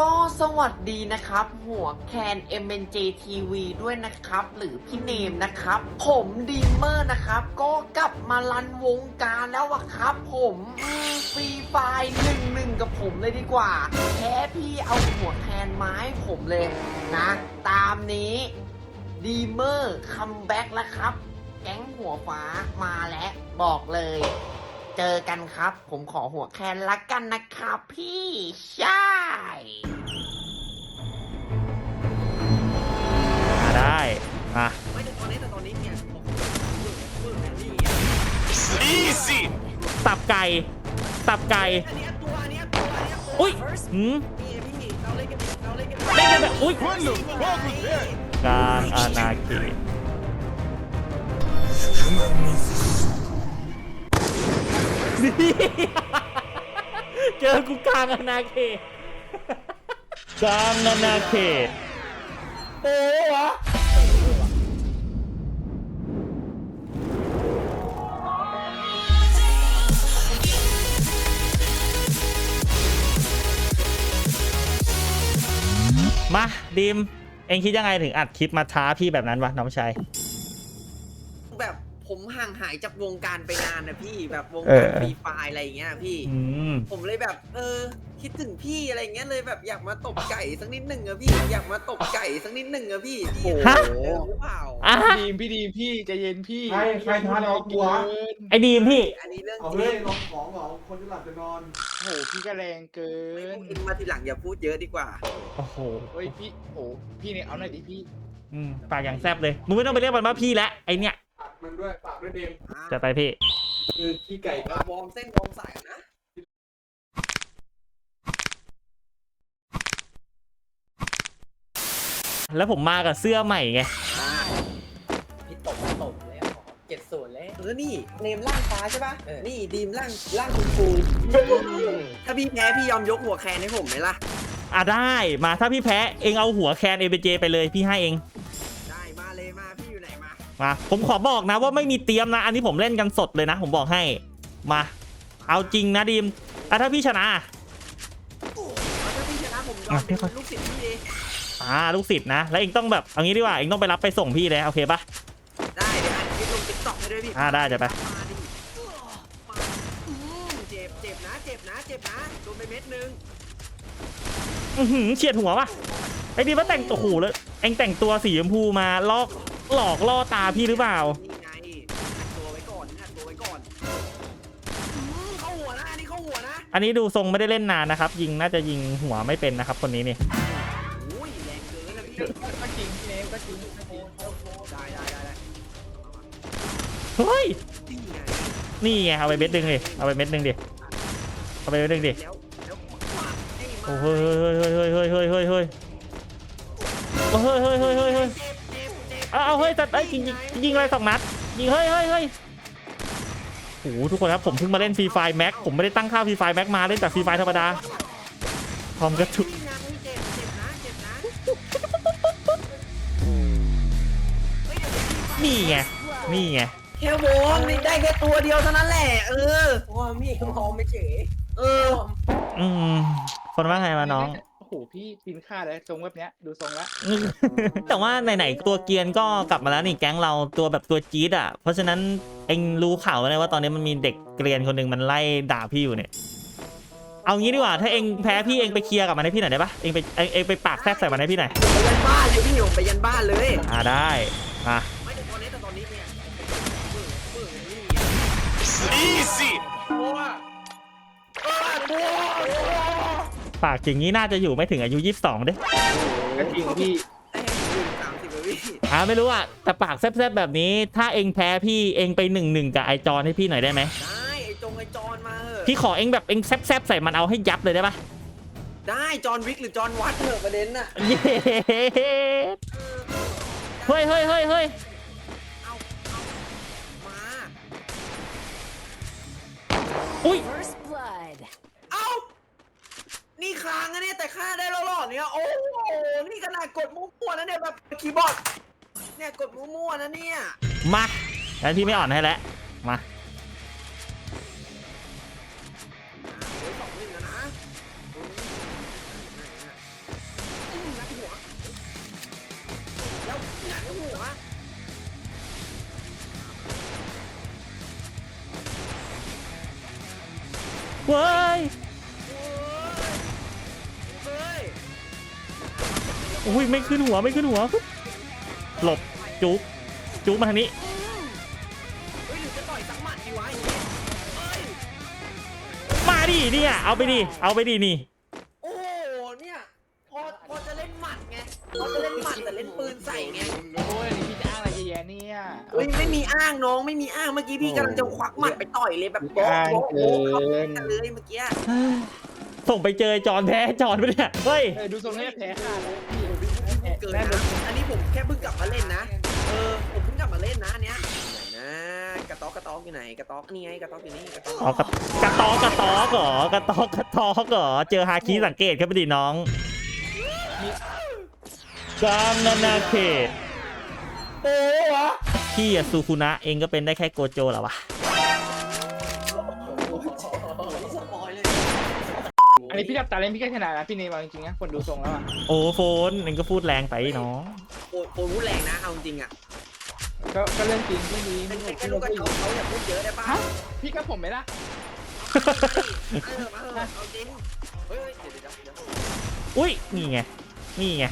ก็สวัสดีนะครับ หัวแคน MNJ TV ด้วยนะครับ หรือพี่เนมนะครับ ผมดีเมอร์นะครับ ก็กลับมารันวงการแล้วอะครับ ผมฟรีไฟหนึ่งหนึ่งกับผมเลยดีกว่าแค่พี่เอาหัวแคนมาให้ผมเลยนะ ตามนี้ดีเมอร์คัมแบ็กแล้วครับ แก๊งหัวฟ้ามาแล้วบอกเลย เจอกันครับ ผมขอหัวแคนละกันนะครับพี่ใช่มาได้มาไม่แต่ตอนนี้แต่ตอนนี้เนี่ยมือนี่ Easy! ตับไก่ ตับไก่ อันนี้ตัวอันนี้ตัวอันนี้ตัวอุ้ยหืมพี่พี่เราเล่นกันเราเล่นกันเล่นกันแบบอุ้ย What the fuck was that? กลางอาณาเขต เจอกูกลางอาณาเขตกลางอาณาเขตโอ้วะมาดิม เองคิดยังไงถึงอัดคลิปมาท้าพี่แบบนั้นวะน้องชายแบบ ผมห่างหายจากวงการไปนานนะพี่แบบวงเอการอฟรีไฟอะไรอย่างเงี้ยพี่ อืม ผมเลยแบบ เออ คิดถึงพี่อะไรเงี้ยเลยแบบอยากมาตบไก่สักนิดหนึ่งอะพี่อยากมาตบไก่สักนิดหนึ่งอะพี่พี่ฮะ เออหรือเปล่าอะดีมพี่ดีมพี่ใจเย็นพี่ใครใครทานเอากลัว เกินไอ้ดีมพี่ อันนี้เรื่องเอาจริเฮ้ยงลองของเหรอคนจะหลับจะนอน โหพี่ก็แรงเกิไม่นพูดอินมาทีหลังอย่าพูดเยอะดีกว่า โอ้โหเฮ้ยพี่โหพี่เนี่ยเอาหน่อยดิพี่อืมปากอย่างแซบเลย มึงไม่ต้องไปเรียกมันว่าพี่แล้วไอเนี่ยปาก มันด้วยปากด้วยเดมจะไปพี่ คือขี้ไก่ปะวอร์มเส้นวอร์มสายนะแล้วผมมากับเสื้อใหม่ไงพี่ตบตบแล้วเจ็ดส่วนแล้วเออนี่เนมร่างฟ้าใช่ปะนี่ดีมร่างร่างคุณครูถ้าพี่แพ้พี่ยอมยกหัวแคนให้ผมไหมล่ะ อะได้ มาถ้าพี่แพ้ เองเอาหัวแคนเอเบเจไปเลยพี่ให้เอง มามาผมขอบอกนะว่าไม่มีเตรียมนะ อันนี้ผมเล่นกันสดเลยนะ ผมบอกให้มา เอาจริงนะดีมอะถ้าพี่ชนะถ้าพี่ชนะผมยออะมพี่เป็นขอลูกศิษย์พี่เองอ่าลูกศิษย์นะ แล้วเองต้องแบบเอางี้ดีกว่าเองต้องไปรับไปส่งพี่เลยโอเคปะได้เดี๋ยวอัดคลิปลงติ๊กต็อกให้ด้วยพี่อ่าได้เดี๋ยวไปมาดิมาอืมเจ็บเจ็บนะเจ็บนะเจ็บนะโดนไปเม็ดนึงอื้อหือเฉียดหัวปะไอ้ดีว่าแต่งตัวโอ้โหแล้วเองแต่งตัวสีชมพูมาลอก หลอกล่อตาพี่หรือเปล่า นี่ไงอัดตัวไว้ก่อนอัดตัวไว้ก่อนอืมเข้าหัวนะอันนี้เข้าหัวนะอันนี้ดูทรงไม่ได้เล่นนานนะครับ ยิงน่าจะยิงหัวไม่เป็นนะครับ คนนี้นี่ โอ้ยแรงเกินนะพี่ก็จริงพี่เนมก็จริงก็จริงได้ได้ได้ได้เฮ้ย นี่ไงนี่ไงเอาไปเม็ดหนึงดิ เอาไปเม็ดหนึงดิ เอาไปเม็ดหนึงดิ แล้วแล้วขวาให้มาโอ้เฮ้ยเฮ้ยเฮ้ยเฮ้ยเฮ้ยเฮ้ยเฮ้ยเฮ้ยโอ้เฮ้ยเฮ้ยเฮ้ยเฮ้ยเฮ้ยเจ็บเจ็บเจ็บเอาเอาเฮ้ยจัดไอ้ยยิงยิงยิงอะไรสองนัดยิงเฮ้ยเฮ้ยเฮ้ยโอ้โหทุกคนครับผมเพิ่งมาเล่นฟรีไฟแม็กผมไม่ได้ตั้งค่าฟรีไฟแม็กมาเล่นแต่ฟรีไฟธรรมดาพร้อมกระทุกนี่ไงเจ็บเจ็บนะเจ็บนะเฮ้ยเดี๋ยวนี่ไงนี่ไงแค่วงนี่ได้แค่ตัวเดียวเท่านั้นแหละ เออว่ามีมองไม่เฉยเออ อืมคนว่าไงมาน้อง โอ้โหพี่ปีนค่าเลยทรงแบบเนี้ยดูทรงแล้วแต่ว่าไหนๆตัวเกรียนก็กลับมาแล้วนี่แก๊งเราตัวแบบตัวจี๊ดอะ เพราะฉะนั้นเอ็งรู้ข่าวไหมว่าตอนนี้มันมีเด็กเกรียนคนหนึ่งมันไล่ด่าพี่อยู่เนี่ย เอางี้ดีกว่าถ้าเอ็งแพ้พี่เอ็งไปเคลียร์กับมันให้พี่หน่อยได้ปะเอ็งไปเอ็งเอ็งไปปากแทรกใส่มันให้พี่หน่อยไปยันบ้านเลยพี่ผมไปยันบ้านเลยอ่าได้อะไม่แต่ตอนนี้แต่ตอนนี้เนี่ยมือมือนี่ Easy! ปากอย่างนี้น่าจะอยู่ไม่ถึงอายุ 22เด้ก็จริงพี่ได้ยืนสามสิบวิอ่าไม่รู้อะแต่ปากแซบๆแบบนี้ ถ้าเอ็งแพ้พี่เอ็งไปหนึ่งหนึ่งกับไอจอนให้พี่หน่อยได้ไหมได้ไอจงไอจอนมาเถอะพี่ขอเอ็งแบบเอ็งแซบๆใส่มันเอาให้ยับเลยได้ปะได้จอนวิกหรือจอนวัดเถอะประเด็นน่ะเย้เฮ้ยเฮ้ยเฮ้ยเฮ้ยเอาเอามาอุ้ย First ค้างอะเนี่ยแต่ฆ่าได้แล้วรอเนี่ยโอ้โหนี่ขนาดกดมุ้งม่วๆนะเนี่ยแบบคีย์บอร์ดเนี่ยกดมุ้งม่วๆนะเนี่ยมาแล้พี่ไม่อ่อนให้แล้วมาโวเว้ย อุ้ยไม่ขึ้นหัวไม่ขึ้นหัว หลบจุกจุกมาทางนี้เฮ้ยหรือจะต่อยสักหมัดดีวะมาดิเนี่ยเอาไปดิเอาไปดินี่โอ้โหเนี่ยพอพอจะเล่นหมัดไงพอจะเล่นหมัดแต่เล่นปืนใส่ไงโอ้ยนี่พี่จะอ้างอะไรเยอะแยะเนี่ยเฮ้ยไม่มีอ้างน้องไม่มีอ้างเมื่อกี้พี่กำลังจะควักหมัดไปต่อยเลยแบบโป๊ะอ้างโป๊ะเกิโป๊ะเข้าไปนกันเลยเมื่อกี้ส่งไปเจอจอนแพ้จอนไปเนี่ยเฮ้ยเออดูทรงนี้แพ้ขาดแล้วพี่เกินแม่นะอันนี้ผมแค่เพิ่งกลับมาเล่นนะ เออ ผมเพิ่งกลับมาเล่นนะอันเนี้ยไหนนะกระต๊อกกระต๊อกอยู่ไหนกระต๊อกนี่ไงกระต๊อกอยู่นี่กระต๊อกอ๋อกระกระตอกกระตอกเหรอกระตอกกระตอกเหรอเจอฮาคิสังเกตครับพี่ดิน้องกางนานาเขตโอ้วะพี่อะซูคุนะเองก็เป็นได้แค่โกโจเหรอวะ อันนี้พี่ดับตาเล่นพี่ก็ชนะนะพี่เนมเอาจริงๆนะคนดูทรงแล้วอะโอ้โฟนเองก็พูดแรงไปน้องโอ้โหพูดแรงนะเอาจริงอะก็ก็เรื่องจริงพี่นี้เป็นพี่แค่พี่ลูกกระพี่เช้าเขาอย่าพูดเยอะได้ป่ะฮะพี่กับผมไหมล่ะมาเถอะมาเถอะเอาจริงเฮ้ยเดี๋ยวเดี๋ยวเดี๋ยวอุ้ยนี่ไงนี่ไง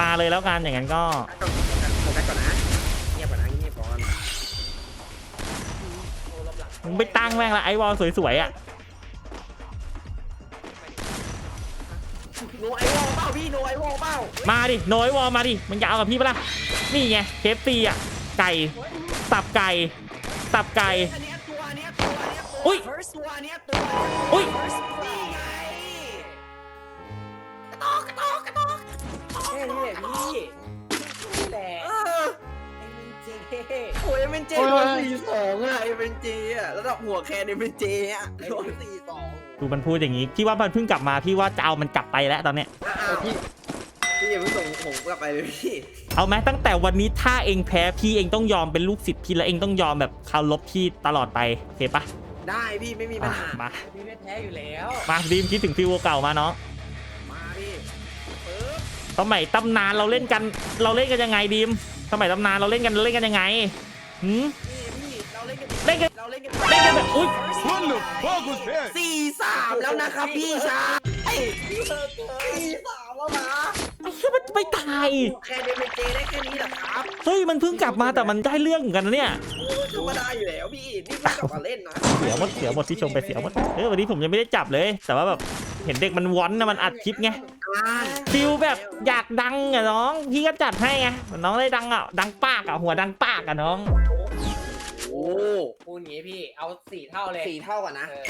มาเลยแล้วกันอย่างนั้นก็ก่อนโฟกัสก่อนนะ มึงไปตั้งแม่งละไอวอลสวยๆอะโนไอวอลเปล่าพี่โนไอวอลเปล่ามาดิโนยวอลมาดิมันจะเอากับพี่ปะล่ะนี่ไงเคฟซีอะไก่สับไก่สับไก่อันเนี้ยตัวเนี้ยตัวเนี้ยตัวอุ๊ยตัวเนี้ยตัวอุ้ยนี่ไงกระตอกกระตอกกระตอกแค่นี้แหละพี่แต่ โอ้ยเอ็มเอ็นเจโดนสี่สองอะเอ็มเอ็นเจอะระดับหัวแคนเอ็มเอ็นเจอะโดนสี่สองดูมันพูดอย่างนี้พี่ว่ามันเพิ่งกลับมาพี่ว่าจะเอามันกลับไปแล้วตอนเนี้ยอ้าวพี่พี่อย่าเพิ่งส่งผมกลับไปเลยพี่เอาไหมตั้งแต่วันนี้ถ้าเองแพ้พี่เองต้องยอมเป็นลูกศิษย์พี่แล้วเองต้องยอมแบบเคารพพี่ตลอดไปโอเคปะได้พี่ไม่มีปัญอะหามาพี่ไม่แพ้อยู่แล้วมาดีมคิดถึงฟิวเก่ามาเนาะมาพี่ปึ๊บสมัยตำนานเราเล่นกันเราเล่นกันยังไงดีม สมัยตำนานเราเล่นกันเล่นกันยังไงหืมนี่พี่เราเล่นกันเล่นกันเราเล่นกันเล่นกันแบบอุ้ย What the fuck was that? สี่สามแล้วนะครับพี่ชายสี่สามแล้วนะไอ้เหี้ยมันไม่ตาย แค่เดมเจได้แค่นี้เหรอครับเฮ้ยมันเพิ่งกลับมาแต่มันได้เรื่องเหมือนกันนะเนี่ย ธรรมดาอยู่แล้วพี่นี่เพิ่งกลับมาเล่นนะ เสียหมดเสียหมดที่ชมไปเสียหมด เออวันนี้ผมยังไม่ได้จับเลย แต่ว่าแบบ เห็นเด็กมันวอนนะมันอัดคลิปไงอ่าฟิลแบบอยากดังอะน้อง พี่ก็จัดให้ไงน้องได้ดังอะดังปากอะหัวดังปากอะน้องโอ้พูดงี้พี่เอาสี่เท่าเลยสี่เท่ากันนะเออ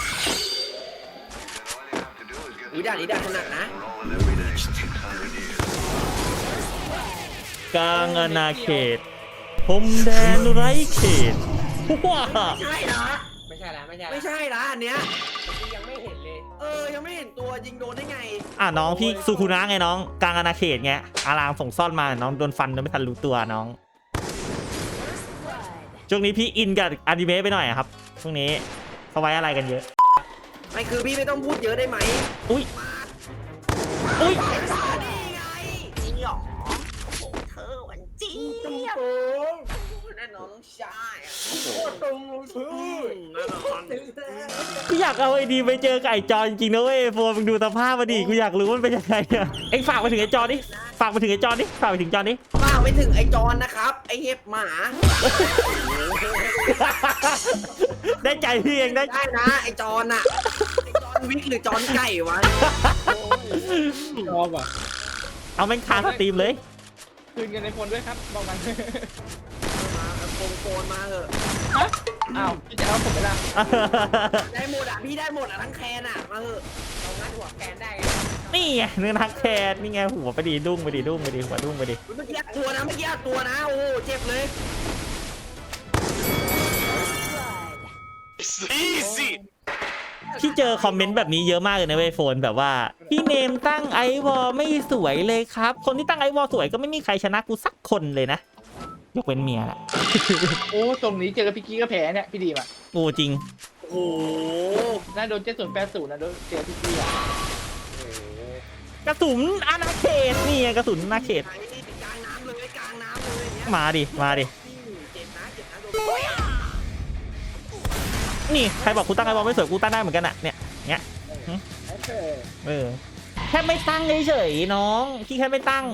อุ้ยด่านนี้ด่านถนัดนะกลางอาณาเขตพรมแดนไร้เขตว้าใช่นะไม่ใช่ละไม่ใช่ละไม่ใช่นะอันเนี้ยพี่ยังไม่เห็น เลยเออ ยังไม่เห็นตัวยิงโดนได้ไง อะน้องพี่สุคุนะไงน้องกลางอาณาเขตไงอารามส่งซ่อนมาน้องโดนฟันโดยไม่ทันรู้ตัวน้องช่วงนี้พี่อินกับอนิเมะไปหน่อยอะครับช่วงนี้เขาไว้อะไรกันเยอะ ไม่คือพี่ไม่ต้องพูดเยอะได้ไหมอุ้ยมาอุ้ยนี่ไงจริงเหรอโอ้เธอหวันจริงตรงตรงแน่นอนต้องใช่อะโคตรตรงเลยแน่นอนกูอยากเอาไอ้ดีไปเจอไก่จอจริงๆนะเว้ยโฟนมึงดูสภาพมาดิกูอยากรู้ว่ามันเป็นยังไงอะเอ็งฝากไปถึงไอ้จอดิฝากไปถึงไอ้จอดิฝากไปถึงจอดิป้าไปถึงไอ้จอนนะครับ ไอ้เห็บหมา ได้ใจพี่เองได้ได้นะ ไอ้จอนอะไอ้จอนวิกหรือจอนไก่วะชอบอะเอาแม่งคาสตรีมเลย คืนเงินในโฟนด้วยครับบอกมันมาโกงโกน มาเถอะอ้าวพี่จะเอาผมไหมล่ะได้หมดอะพี่ได้หมดอะทั้งแคนอะมาเถอะเอางั้นหัวแกนได้ไงนี่ไงเนื้อนักแคทนี่ไงหัวไปดีดุ้งไปดีดุ้งไปดีหัวดุ้งไปดีเมื่อกี้อัดตัวนะเมื่อกี้อัดตัวนะโอ้เจ็บเลย Easy. พี่เจอคอมเมนต์แบบนี้เยอะมากเลยนะเว้ยโฟนแบบว่าพี่เนมตั้งไอวอลไม่สวยเลยครับ คนที่ตั้งไอวอลสวยก็ไม่มีใครชนะกูสักคนเลยนะ ยกเว้นเมียแหละโอ้ตรงนี้เจอกับพี่กี้ก็แพ้เนี่ยพี่ดีมอะโอ้จริง โอ้โหน่าโดนเจ็ดศูนย์แปดศูนย์นะโดนเจอพี่กี้อะกระสุนอาณาเขตนี่ไงกระสุนอาณาเขต ไอ้นี่กลางน้ำเลยกลางน้ำเลยอย่างเงี้ยมาดิ มาดิ เจ็บนะเจ็บนะโดนนี่ ใครบอกกูตั้งไอวอลไม่สวยกูตั้งได้เหมือนกันอะเนี่ยเนี้ยหึเออ แค่ไม่ตั้งเฉยๆน้องพี่แค่ไม่ตั้ง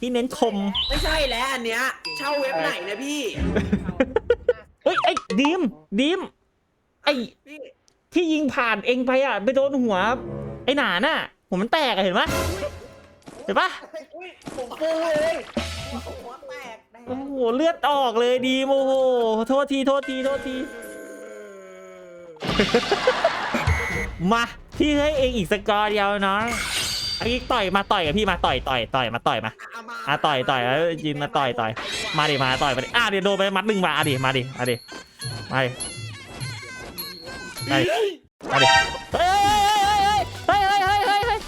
พี่เน้นคม ไม่ใช่แล้วอันเนี้ยเช่าเว็บไหนนะพี่เฮ้ยไอ้ดีมดีมไอ้พี่ที่ยิงผ่านเองไปอะไปโดนหัว ไอ้หนาน่ะหัวมันแตกอะเห็นปะเห็นปะอุ้ยผมปูเลยหัวแตกแน่โอ้โหเลือดออกเลยดีมโอ้โหโทษทีโทษทีโทษที มาพี่ให้เองอีกสกอร์เดียวน้อง ไอ้ต่อยมาต่อยกับพี่มาต่อยต่อยต่อยมาต่อยมาอะต่อยต่อยแล้วยินมาต่อยต่อยมาดิมาต่อยมาดิอะเดี๋ยวโดนไปมัดหนึ่งมาอะดิมาดิมาดิมาดิมาดิมาดิเฮ้ยเฮ้ยเฮ้ยเฮ้ยเฮ้ยเฮ้ย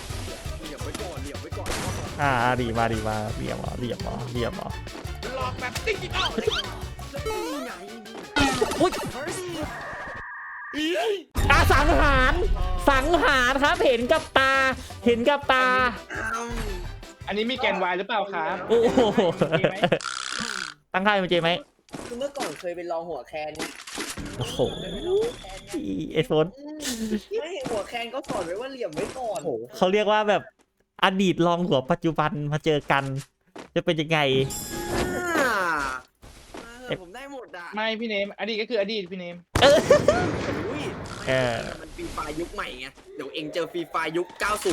เหลี่ยมไว้ก่อนเหลี่ยมไว้ก่อนอะดิมาดิมาเหลี่ยมเหรอเหลี่ยมเหรอเหลี่ยมเหรอหลอกแบบติ๊กติ๊กเอาอุ้ย อาสังหาร สังหารครับ เห็นกับตา เห็นกับตา อันนี้มีแกนวายหรือเปล่าครับโอ้โหมีไหมตั้งค่ายมันเจไหมคือเมื่อก่อนเคยเป็นรองหัวแคนเนี่ยโอ้โหไอโฟนไม่หัวแคนก็สอนไว้ว่าเหลี่ยมไว้ก่อนโอ้โหเขาเรียกว่าแบบอดีตลองหัวปัจจุบันมาเจอกัน จะเป็นยังไงอ่าเออผมได้หมดอะไม่พี่เนม อดีตก็คืออดีตพี่เนม อุ้ยเออมันฟรีไฟล์ยุคใหม่ไง เดี๋ยวเองเจอฟรีไฟล์ยุค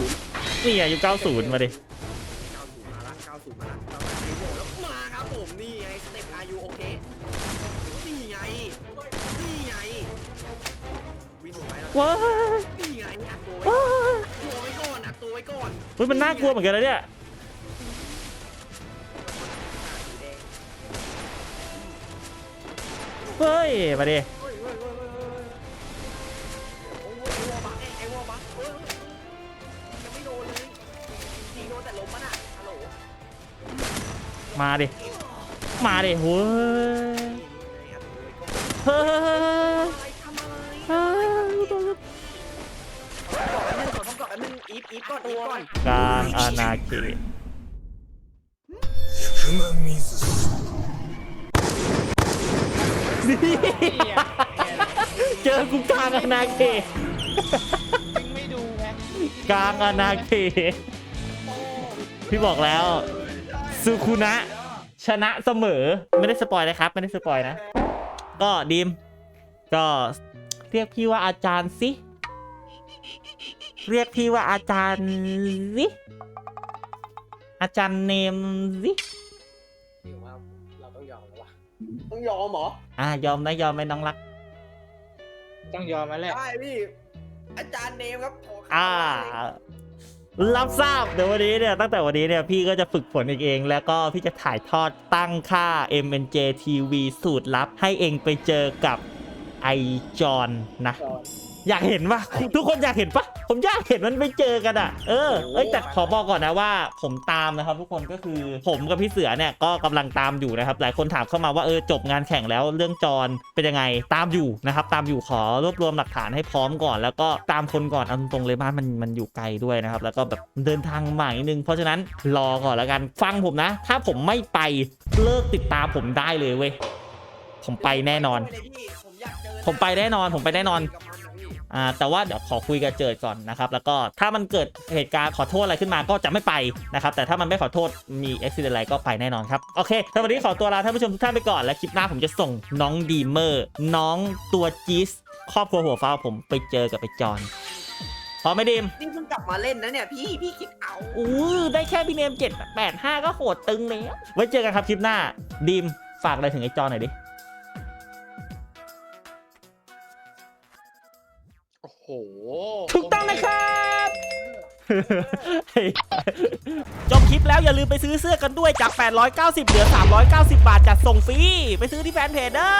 90 นี่อายุ90 มาดิ 90 มาละ 90 มาละเรามาในโหมดแล้วมาครับผม นี่ไงสเต็ปอายุโอเค นี่ไง นี่ไง วินหัวไว้แล้ว ว้านี่ไงอัดตัวไว้ว้าตัวไว้ก่อนอัดตัวไว้ก่อนเฮ้ยมันน่ากลัวเหมือนกันนะเนี่ยเฮ้ย มาดิ มาดิ มาดิเฮ้ยนี่ไงอัดตัวไว้ก่อนเฮ้ยอะไรอะไรเฮ้ยก่อนอันนึงขอต้องก่อนอันนึงอีฟอีฟก่อนอีฟก่อนกลางอาณาเขตเจอกูกลางอาณาเขตยิงไม่ดูแฮะกลางอาณาเขตพี่บอกแล้ว ซูคุนะ ชนะเสมอไม่ได้สปอยนะครับ ไม่ได้สปอยนะ ก็ดีม ก็เรียกพี่ว่าอาจารย์สิ เรียกพี่ว่าอาจารย์สิ อาจารย์เนมสิหรือว่าเราต้องยอมแล้ววะต้องยอมเหรอ อ่ายอมนะยอมไหมน้องรัก ต้องยอมมาแหละ ได้พี่ อาจารย์เนมครับขอคำอ่าว่าเลย รับทราบเดี๋ยววันนี้เนี่ยตั้งแต่วันนี้เนี่ยพี่ก็จะฝึกฝนเองเอง แล้วก็พี่จะถ่ายทอดตั้งค่า MNJ TV สูตรลับให้เองไปเจอกับไอจอนนะ อยากเห็นปะทุกคนอยากเห็นปะผมอยากเห็นมันไปเจอกันอะเออเอ้ยแต่ขอบอกก่อนนะว่า ผมตามนะครับ ทุกคนก็คือผมกับพี่เสือเนี่ยก็กำลังตามอยู่นะครับ หลายคนถามเข้ามาว่าเออจบงานแข่งแล้วเรื่องจรเป็นยังไงตามอยู่นะครับ ตามอยู่ขอรวบรวมหลักฐานให้พร้อมก่อน แล้วก็ตามคนก่อนเอาตรงๆเลยบ้านมันมันอยู่ไกลด้วยนะครับ แล้วก็แบบเดินทางมาอีกนิดนึงเพราะฉะนั้นรอก่อนแล้วกันฟังผมนะ ถ้าผมไม่ไปเลิกติดตามผมได้เลยเว้ยผมไปแน่นอนไปเลยพี่ผมอยากเจอผมไปแน่นอนผมไปแน่นอนกับมันนะพี่ อ่าแต่ว่าเดี๋ยวขอคุยกับเจิดก่อนนะครับแล้วก็ถ้ามันเกิดเหตุการณ์ขอโทษอะไรขึ้นมาก็จะไม่ไปนะครับแต่ถ้ามันไม่ขอโทษมีอุบิเหตุอะไรก็ไปแน่นอนครับโอเคถ้าวันนี้ขอตัวลาท่านผู้ชมทุกท่านไปก่อนและคลิปหน้าผมจะส่งน้องดีเมอร์ น้องตัวจี๊สครอบครัวหัวฟ้าผมไปเจอกับไปจอนพร้อมไหมดีมนี่เพิ่งกลับมาเล่นนะเนี่ยพี่พี่คิดเอา อู้ได้แค่พี่เนม7 8 5ก็โหดตึงแล้วไว้เจอกันครับคลิปหน้าดีมฝากอะไรถึงไอ้จอนหน่อยดิ ถูกต้องนะครับจบคลิปแล้วอย่าลืมไปซื้อเสื้อกันด้วยจาก 890 เหลือ 390 บาทจัดส่งฟรี ไปซื้อที่แฟนเพจเด้อ